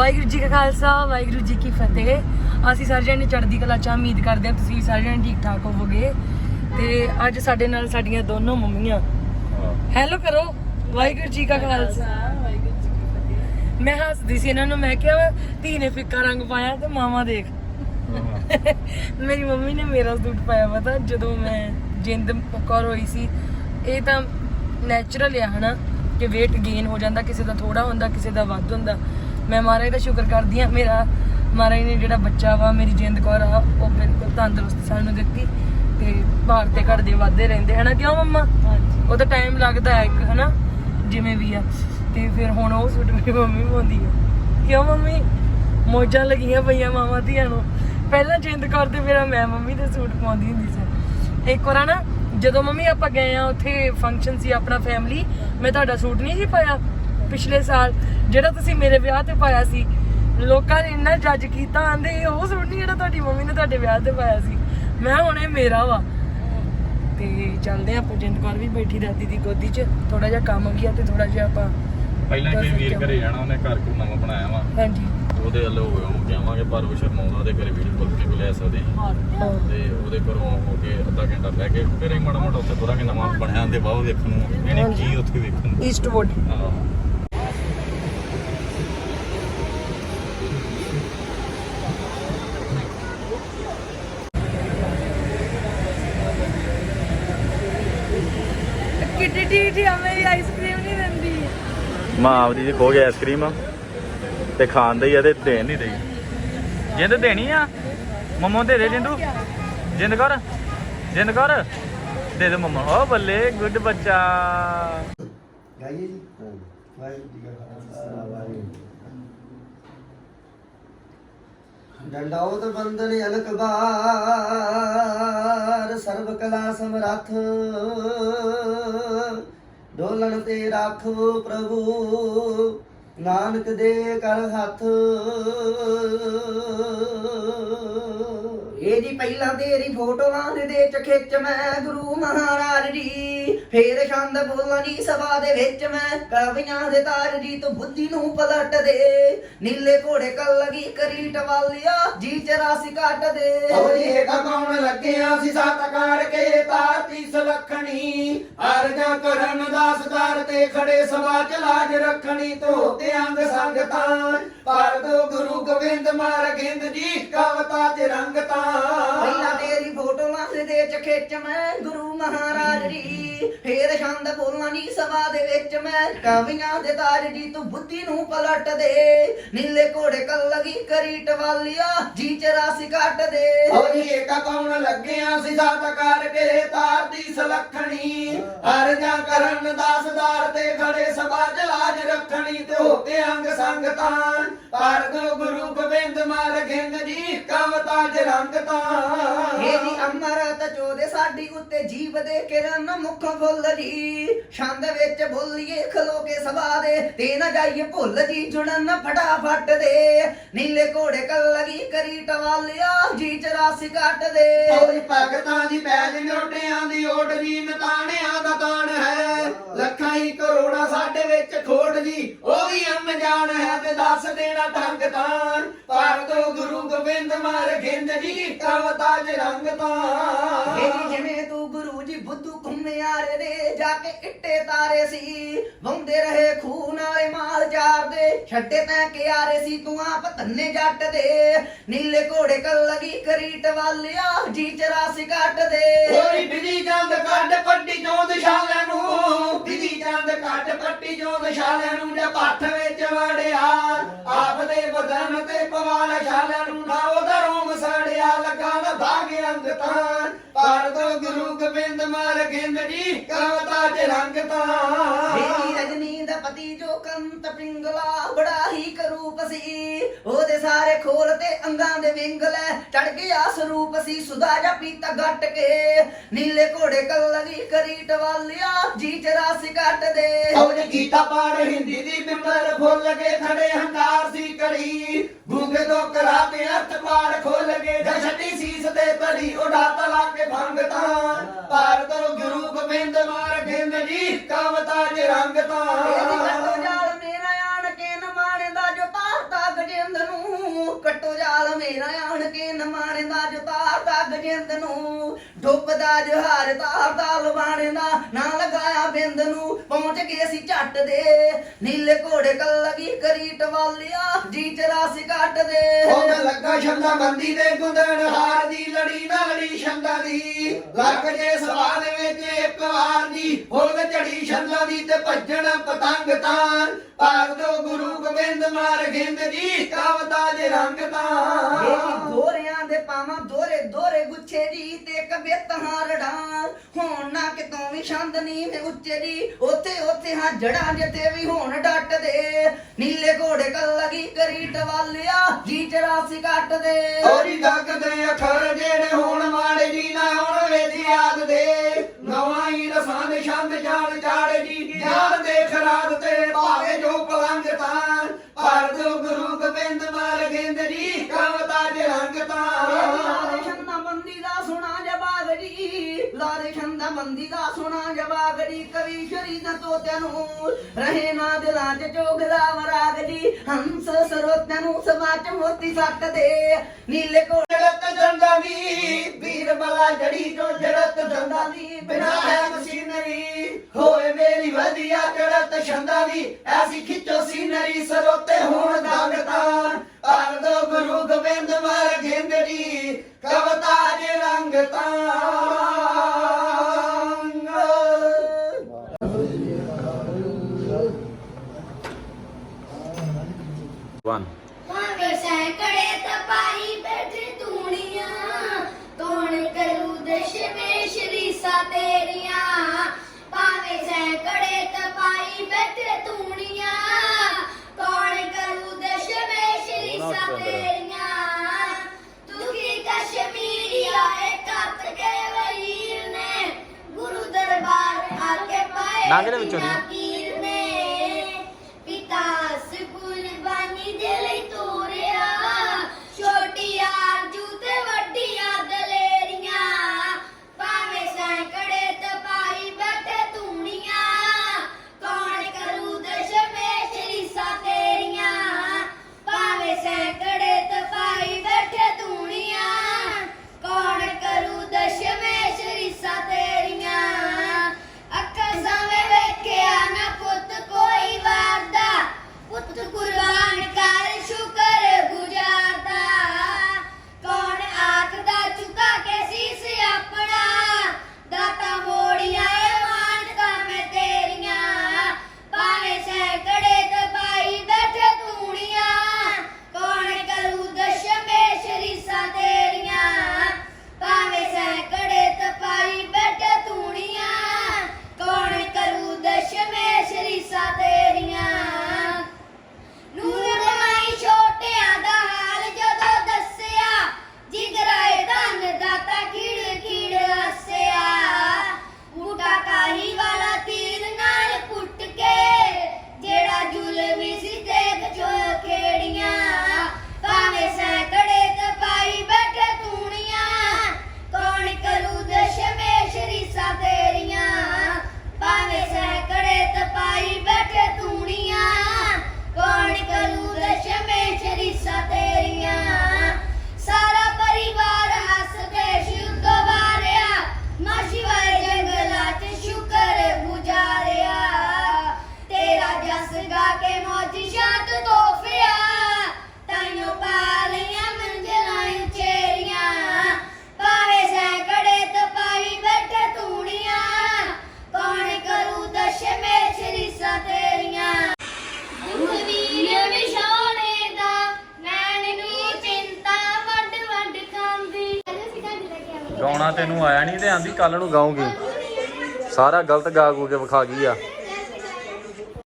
ਵਾਹਿਗੁਰੂ ਜੀ ਕਾ ਖਾਲਸਾ ਵਾਹਿਗੁਰੂ ਜੀ ਕੀ ਫਤਿਹ। ਅਸੀਂ ਸਾਰੇ ਜਣੇ ਚੜ੍ਹਦੀ ਕਲਾ ਚ। ਉਮੀਦ ਕਰਦੇ ਹਾਂ ਤੁਸੀਂ ਸਾਰੇ ਜਣੇ ਠੀਕ ਠਾਕ ਹੋਵੋਗੇ। ਤੇ ਅੱਜ ਸਾਡੇ ਨਾਲ ਸਾਡੀਆਂ ਦੋਨੋਂ ਮੰਮੀਆਂ। ਹੈਲੋ ਕਰੋ ਵਾਹਿਗੁਰੂ ਜੀ ਕਾ ਖਾਲਸਾ। ਮੈਂ ਹੱਸਦੀ ਸੀ ਇਹਨਾਂ ਨੂੰ ਮੈਂ ਕਿਹਾ ਧੀ ਨੇ ਫਿੱਕਾ ਰੰਗ ਪਾਇਆ ਤੇ ਮਾਵਾ ਦੇਖ। ਮੇਰੀ ਮੰਮੀ ਨੇ ਮੇਰਾ ਸੂਟ ਪਾਇਆ ਪਤਾ ਜਦੋਂ ਮੈਂ ਜਿੰਦ ਕੌਰ ਹੋਈ ਸੀ ਇਹ ਤਾਂ ਨੈਚੁਰਲ ਆ ਹਨਾ ਕਿ weight gain ਹੋ ਜਾਂਦਾ ਕਿਸੇ ਦਾ ਥੋੜਾ ਹੁੰਦਾ ਕਿਸੇ ਦਾ ਵੱਧ ਹੁੰਦਾ। ਮੈਂ ਮਹਾਰਾਜ ਦਾ ਸ਼ੁਕਰ ਕਰਦੀ ਆ ਮੇਰਾ ਮਹਾਰਾਜ ਨੇ ਜਿਹੜਾ ਬੱਚਾ ਵਾ ਮੇਰੀ ਜਿੰਦ ਕੌਰ ਆ ਉਹ ਬਿਲਕੁਲ ਤੰਦਰੁਸਤ ਸਾਨੂੰ ਦਿੱਤੀ ਤੇ ਭਾਰ ਤੇ ਘਟਦੇ ਵੱਧਦੇ ਰਹਿੰਦੇ ਹਨਾ ਕਿਉਂ ਮੰਮਾ? ਉਹ ਤਾਂ ਟਾਈਮ ਲੱਗਦਾ ਹੈ ਇੱਕ ਹਨਾ ਜਿਵੇਂ ਵੀ ਆ। ਤੇ ਫਿਰ ਹੁਣ ਉਹ ਸੂਟ ਮੇਰੀ ਮੰਮੀ ਪਾਉਂਦੀ ਆ। ਕਿਉਂ ਮੰਮੀ? ਮੋਜਾਂ ਲੱਗੀਆਂ ਪਈਆਂ ਮਾਵਾਂ ਧੀਆਂ ਨੂੰ। ਪਹਿਲਾਂ ਜਿੰਦ ਕਰਦੇ ਮੇਰਾ ਮੈਂ ਮੰਮੀ ਦੇ ਸੂਟ ਪਾਉਂਦੀ ਹੁੰਦੀ ਸੀ। ਇੱਕ ਵਾਰ ਨਾ ਜਦੋਂ ਮੰਮੀ ਆਪਾਂ ਗਏ ਆ ਉੱਥੇ ਫੰਕਸ਼ਨ ਸੀ ਆਪਣਾ ਫੈਮਿਲੀ ਮੈਂ ਤੁਹਾਡਾ ਸੂਟ ਨਹੀਂ ਸੀ ਪਾਇਆ ਪਿਛਲੇ ਸਾਲ। ਜਿਹੜਾ ਤੁਸੀਂ ਮੇਰੇ ਵਿਆਹ ਤੇ ਪਾਇਆ ਸੀ ਲੋਕਾਂ ਨੇ ਇੰਨਾ ਜੱਜ ਕੀਤਾ ਆਂਦੇ ਇਹ ਉਹ ਸੂਟ ਨਹੀਂ ਜਿਹੜਾ ਤੁਹਾਡੀ ਮੰਮੀ ਨੇ ਤੁਹਾਡੇ ਵਿਆਹ ਤੇ ਪਾਇਆ ਸੀ। ਮੈਂ ਹੁਣ ਇਹ ਮੇਰਾ ਵਾ। ਤੇ ਚੱਲਦੇ ਆਪਾਂ ਜਿੰਦ ਕੌਰ ਵੀ ਬੈਠੀ ਦਾਦੀ ਦੀ ਗੋਦੀ 'ਚ। ਥੋੜਾ ਜਿਹਾ ਕੰਮ ਗਿਆ ਤੇ ਥੋੜਾ ਜਿਹਾ ਆਪਾਂ ਪਹਿਲਾਂ ਹੀ ਵੀਰ ਘਰੇ ਜਾਣਾ ਉਹਨੇ ਘਰ ਕੋ ਨਵਾਂ ਬਣਾਇਆ ਵਾ। ਹਾਂਜੀ। ਉਹਦੇ ਵੱਲੋਂ ਹੋ ਜਾਵਾਂਗੇ ਪਰ ਉਹ ਸ਼ਰਮਾਉਂਦਾ ਉਹਦੇ ਘਰੇ ਵੀਡੀਓ ਕਾਲ ਕੇ ਲੈ ਸਕਦੇ। ਤੇ ਉਹਦੇ ਘਰੋਂ ਹੋ ਕੇ ਅੱਧਾ ਘੰਟਾ ਬਹਿ ਕੇ ਫਿਰ ਹੀ ਮਾੜਾ ਮੋਟਾ ਉੱਥੇ ਤੁਰਾਂਗੇ ਨਵਾਂ ਬਣਿਆ ਦੇ ਬਾਹਰ ਵੇਖਣ ਨੂੰ ਇਹਨੇ ਕੀ ਉੱਥੇ ਵੇਖਣ ਨੂੰ। ਈਸਟਵੁੱਡ ਹਾਂ। ਕਿੱਡੀ ਢੀਠੀ ਆ ਮੇਰੀ ਆਈਸਕ੍ਰੀਮ ਨਹੀਂ ਦਿੰਦੀ। ਮਾਂ ਆਪਦੀ ਜੀ ਖੋ ਗਿਆ ਆਈਸਕ੍ਰੀਮ ਤੇ ਖਾਣ ਦੇ ਆ ਤੇ ਦੇਣ ਨਹੀਂ ਦੇਈ ਜਿੰਦ ਦੇਣੀ ਆ? ਮੰਮੋ ਦੇ ਦੇ ਜਿੰਦੂ। ਜਿੰਦ ਕਰ ਜਿੰਦ ਕਰ। ਦੇ ਦੇ ਮੰਮਾ ਓ ਬੱਲੇ ਗੁੱਡ ਬੱਚਾ। ਗਾਈਏ ਜੀ। ਵਾਹਿਗੁਰੂ ਜੀ ਕਾ ਖਾਲਸਾ ਵਾਹਿਗੁਰੂ। ਡੰਡਾਉਤ ਬੰਦਨ ਅਲਕਬਾਰ ਸਰਬ ਕਲਾ ਸਮਰੱਥ। ਡੋਲਣ ਤੇ ਰਾਖੋ ਪ੍ਰਭੂ ਨਾਨਕ ਦੇ ਕਰ ਹੱਥ। ਇਹ ਪਹਿਲਾਂ ਤੇਰੀ ਫੋਟੋਆਂ ਦੇ ਦੇ ਖਿੱਚ ਮੈਂ ਗੁਰੂ ਮਹਾਰਾਜ ਜੀ ਫੇਰ ਛੰਦ ਬੋਲਾਂ ਜੀ ਸਭਾ ਦੇ ਵਿੱਚ ਮੈਂ ਕਵੀਆਂ ਦੇ ਤਾਰ ਜੀ ਤੂੰ ਬੁੱਧੀ ਨੂੰ ਪਲਟ ਦੇ। ਨੀਲੇ ਘੋੜੇ ਕੱਲ ਲਗੀ ਕਰੀ ਟਵਾਲਿਆ, ਜੀ ਚਰਾਸੀ ਕੱਟ ਦੇ। ਉਹਦੀ ਕੌਣ ਲੱਗਿਆ ਸੀ ਸਤ ਕਰਕੇ ਤਾਰਤੀ ਸਲਖਣੀ? ਅਰਜਾਂ ਕਰਨ ਦਾਸਦਾਰ ਤੇ ਖੜੇ ਸਵਾ ਚ ਲਾਜ ਰੱਖਣੀ ਧੋਤੇ ਅੰਗ ਸੰਗਤਾਂ ਪਰ ਦੋ ਗੁਰੂ ਗੋਬਿੰਦ ਮਾਰ ਗਿੰਦ ਜੀ, ਕਵਤਾ ਚ ਰੰਗਤਾਂ ਪਹਿਲਾਂ ਤੇਰੀ ਫੋਟੋਆਂ ਦੇ ਦੇ ਚ ਖਿੱਚ ਮੈਂ, ਗੁਰੂ ਮਹਾਰਾਜ ਜੀ। ਫੇਰ ਛੰਦ ਬੋਲਾਂ ਸਭਾ ਦੇ ਵਿੱਚ ਮੈਂ, ਕਵੀਆਂ ਦੇ ਤਾਜ ਜੀ ਤੂੰ ਬੁੱਧੀ ਨੂੰ ਪਲਟ ਦੇ। ਨੀਲੇ ਘੋੜੇ ਕੱਲ ਲਗੀ ਕਰੀ ਟਵਾਲਿਆ ਜੀ ਚਰਾਸੀ ਕੱਟ ਦੇ। ਉਹਦੀ ਕੌਣ ਲੱਗਿਆ ਸੀ ਸਤ ਕਰਕੇ ਤਾਰਤੀ ਸਲਖਣੀ। ਅਰਜਾਂ ਕਰਨ ਦਾਸਦਾਰ ਤੇ ਖੜੇ ਸਭਾ ਚ ਲਾਜ ਰੱਖਣੀ ਧੋਤੇ ਅੰਗ ਸੰਗਤਾਂ। ਪਰ ਦੋ ਗੁਰੂ ਗੋਬਿੰਦ ਮਾਰ ਗਿੰਦ ਜੀ ਕਵਤਾ ਚ ਰੰਗਤਾਂ ਇਹ ਜੀ ਅੰਮ੍ਰਿਤ ਚੋਦੇ ਸਾਡੀ ਉੱਤੇ ਜੀਵ ਦੇ ਕਿਰਨ ਮੁਖ ਫੁੱਲ ਜੀ। ਛੰਦ ਵਿੱਚ ਬੋਲੀਏ ਖਲੋ ਕੇ ਸਭਾ ਦੇ। ਤੇ ਨਾ ਜਾਈਏ ਭੁੱਲ ਜੀ ਜੁੜਨ ਫਟਾਫਟ ਦੇ। ਨੀਲੇ ਘੋੜੇ ਕੱਲ ਲਗੀ ਕਰੀ ਟਵਾਲਿਆ ਜੀ ਚਰਾਸੀ ਕੱਟ ਦੇ। ਓਏ ਭਗਤਾਂ ਦੀ ਪੈਜ ਨੋਟਿਆਂ ਦੀ ਓਟ ਜੀ ਨਤਾਣਿਆਂ ਦਾ ਦਾਨ ਹੈ। ਲੱਖਾਂ ਹੀ ਕਰੋੜਾਂ ਸਾਡੇ ਵਿੱਚ ਖੋਟ ਜੀ ਉਹ ਵੀ ਅਣਜਾਣ ਹੈ ਤੇ ਦੱਸ ਦੇਣਾ ਢੰਗ ਤਾਂ ਪਰ ਤੋਂ ਗੁਰੂ ਗੋਬਿੰਦ ਮਾਰ ਗਿੰਦ ਜੀ, ਕਵਤਾ ਚ ਰੰਗ ਤਾਂ ਜਿਵੇਂ ਤੂੰ ਗੁਰੂ ਜੀ, ਬੁੱਧੂ ਘੁੰਮਿਆਰੇ ਦੇ ਜਾ ਕੇ ਇੱਟੇ ਤਾਰੇ ਸੀ। ਵੰਦੇ ਰਹੇ ਖੂਨ ਵਾਲੇ ਮਾਲ ਚਾਰਦੇ ਛੱਡੇ ਤੈਂ ਕਿਆਰੇ ਸੀ, ਤੂੰ ਆਪ ਧੰਨੇ ਜੱਟ ਦੇ। ਨੀਲੇ ਘੋੜੇ ਕੱਲ ਲਗੀ ਕਰੀ ਟਵਾਲਿਆ ਜੀ ਚਰਾਸੀ ਕੱਟ ਦੇ। ਓਏ ਬਿਜ਼ੀ ਚੰਦ ਕੱਢ ਪੱਟੀ ਚੋਂ ਦਿਸ਼ਾਲਿਆਂ ਨੂੰ। ਬਿਜ਼ੀ ਚੰਦ ਕੱਢ ਪੱਟੀ ਚੋਂ ਦਿਸ਼ਾਲਿਆਂ ਨੂੰ ਜੇ ਪੱਠ ਵਿੱਚ ਵੜਿਆ। ਆਪ ਦੇ ਬਦਨ ਤੇ ਪਵਾਲ ਛਾਲਿਆਂ ਨੂੰ ਨਾ ਉਹਦਾ ਰੋਮ ਸੜਿਆ। ਲੱਗਾ ਨਾ ਭਾਗ ਅੰਗ ਪਰ ਗੋਬਿੰਦ ਮਾਰ ਗਿੰਦ ਜੀ ਚ ਰੰਗ ਤਾਂ। ਦੇਵੀ ਰਜਨੀ ਦਾ ਪਤੀ ਜੋ ਕੰਤ ਪਿੰਗਲਾ ਬੜਾ ਹੀ ਕਰੂਪ ਸੀ। ਉਹਦੇ ਸਾਰੇ ਖੋਲ ਤੇ ਅੰਗਾਂ ਦੇ ਵਿੰਗ ਲੈ ਚੜ ਗਿਆ ਸਰੂਪ ਸੀ। ਸੁਦਾ ਜਾ ਪੀਤਾ ਗੱਟ ਕੇ ਨੀਲੇ ਘੋੜੇ ਕੱਲ ਲਗੀ ਕਰੀ ਟਵਾਲਿਆ ਜੀ ਚਰਾਸੀ ਕੱਟ ਦੇ। ਉਹਨੇ ਗੀਤਾ ਪਾੜ ਹਿੰਦੀ ਦੀ ਬਿੰਬਰ ਫੁੱਲ ਕੇ ਖੜੇ ਹੰਕਾਰ ਸੀ ਕਰੀ ਗੂੰਗੇ ਤੋਂ ਕਰਾ ਤੇ ਅਰਥ ਪਾੜ ਖੋਲ ਕੇ ਜਾਂ ਛੱਡੀ ਸੀਸ ਤੇ ਤੜੀ ਉਡਾ ਤਲਾ ਕੇ ਭੰਗਤਾ ਪਾਰ ਕਰੋ ਗੁਰੂ ਗੋਬਿੰਦ ਮਾਰ ਗਿੰਦ ਜੀ ਕਵਤਾ ਚ ਰੰਗ ਤਾਂ। ਡੁੱਬਦਾ ਜਹਾਰ ਤਾਰ ਤਾਲ ਬਾਣੇ ਦਾ ਨਾ ਲਗਾਇਆ ਬਿੰਦ ਨੂੰ ਪਹੁੰਚ ਗਏ ਸੀ ਝੱਟ ਦੇ। ਨੀਲੇ ਘੋੜੇ ਕੱਲ ਲਗੀ ਕਰੀਟ ਵਾਲਿਆ ਜੀ ਚਰਾਸੀ ਕੱਟ ਦੇ। ਹੁਣ ਲੱਗਾ ਛੰਦਾ ਬੰਦੀ ਦੇ ਗੁੰਦਣ ਹਾਰ ਦੀ ਲੜੀ ਨਾ ਲੜੀ ਛੰਦਾ ਦੀ। ਲੱਗ ਜੇ ਸਵਾਲ ਵਿੱਚ ਇੱਕ ਵਾਰ ਦੀ ਹੁਣ ਝੜੀ ਛੰਦਾ ਦੀ ਤੇ ਭੱਜਣ ਪਤੰਗ ਤਾਂ ਭਾਗ ਦੋ ਗੁਰੂ ਗੋਬਿੰਦ ਮਾਰ ਗਿੰਦ ਜੀ ਕਵਤਾ ਜੇ ਰੰਗ ਤਾਂ। ਦੋਰਿਆਂ ਦੇ ਦੋਰੇ ਦੋਰੇ ਗੁੱਛੇ ਜੀ ਤੇ ਕਬੇ ਤਹਾਰੜਾ ਹੁਣ ਨਾ ਕਿਤੋਂ ਵੀ ਛੰਦ ਨਹੀਂ ਮੈਂ ਉੱਚੇ ਜੀ ਉੱਥੇ ਉੱਥੇ ਹਾਂ ਜੜਾਂ ਜਿੱਥੇ ਵੀ ਹੁਣ ਡੱਟ ਦੇ। ਨੀਲੇ ਘੋੜੇ ਕੱਲ ਲਗੀ ਕਰੀ ਟਵਾਲਿਆ ਜੀ ਚਰਾਸੀ ਕੱਟ ਦੇ। ਹੋਰੀ ਦਗ ਦੇ ਅਖਰ ਜਿਹੜੇ ਹੁਣ, ਮਾੜੇ ਜੀ ਨਾ ਹੁਣ ਵੇਦੀ ਜਵਾਬ ਕਵੀ ਸ਼ਰੀ ਦਾ ਤੋਤਿਆਂ ਨੂੰ ਰਹੇ ਨਾ ਦਿਲਾਂ ਚ ਚੋਗਲਾ ਵਰਾਗ ਜੀ। ਹੰਸ ਸਰੋਤਿਆਂ ਨੂੰ ਸਮਾਚ ਮੋਤੀ ਸੱਟ ਦੇ। ਨੀਲੇ ਘੋੜੇ ਜੜਤ ਜੰਦਾ ਦੀ, ਵੀਰ ਬਲਾ ਜੜੀ ਤੋਂ ਜੜਤ ਜੰਦਾ ਦੀ। ਬਿਨਾ ਹੈ ਮਸ਼ੀਨਰੀ, ਹੋਏ ਮੇਰੀ ਵਧੀਆ ਜੜਤ ਛੰਦਾ ਦੀ। ਐਸੀ ਖਿੱਚੋ ਸੀਨਰੀ, ਸਰੋਤੇ ਹੋਣ ਦੰਗਤਾ ਪਰ ਦੋ ਗੁਰੂ ਗੋਬਿੰਦ ਮਰ ਗਿੰਦੜੀ ਕਵਤਾ ਜੇ ਰੰਗ ਵਨ ਭਾਵੇਂ ਸੈਂਕੜੇ ਤਪਾਈ ਬੈਠੇ ਤੂਣੀਆਂ ਕੌਣ ਕਰੂ ਦਸ਼ਮੇਸ਼ ਰੀਸਾਂ ਤੇਰੀਆਂ। ਭਾਵੇਂ ਸੈਂਕੜੇ ਤਪਾਈ ਬੈਠੇ ਤੂਣੀਆਂ ਕੌਣ ਕਰੂ ਦਸ਼ਮੇਸ਼ ਰੀਸਾਂ ਤੇਰੀਆਂ। ਦੁਖੀ ਕਸ਼ਮੀਰੀਆ ਇਕੱਤ ਕੇ ਵਹੀਰ ਨੇ ਗੁਰੂ ਦਰਬਾਰ ਆ ਕੇ ਪਾਏ ਲੰਘ ਦੇ ਵਿੱਚੋਂ ਦੀ। ਤੈਨੂੰ ਆਇਆ ਨਹੀਂ ਤੇ ਆਂਦੀ ਕੱਲ ਨੂੰ ਗਾਉਂਗੀ। ਸਾਰਾ ਗਲਤ ਗਾ ਗੂ ਕੇ ਵਿਖਾ ਗਈ ਆ।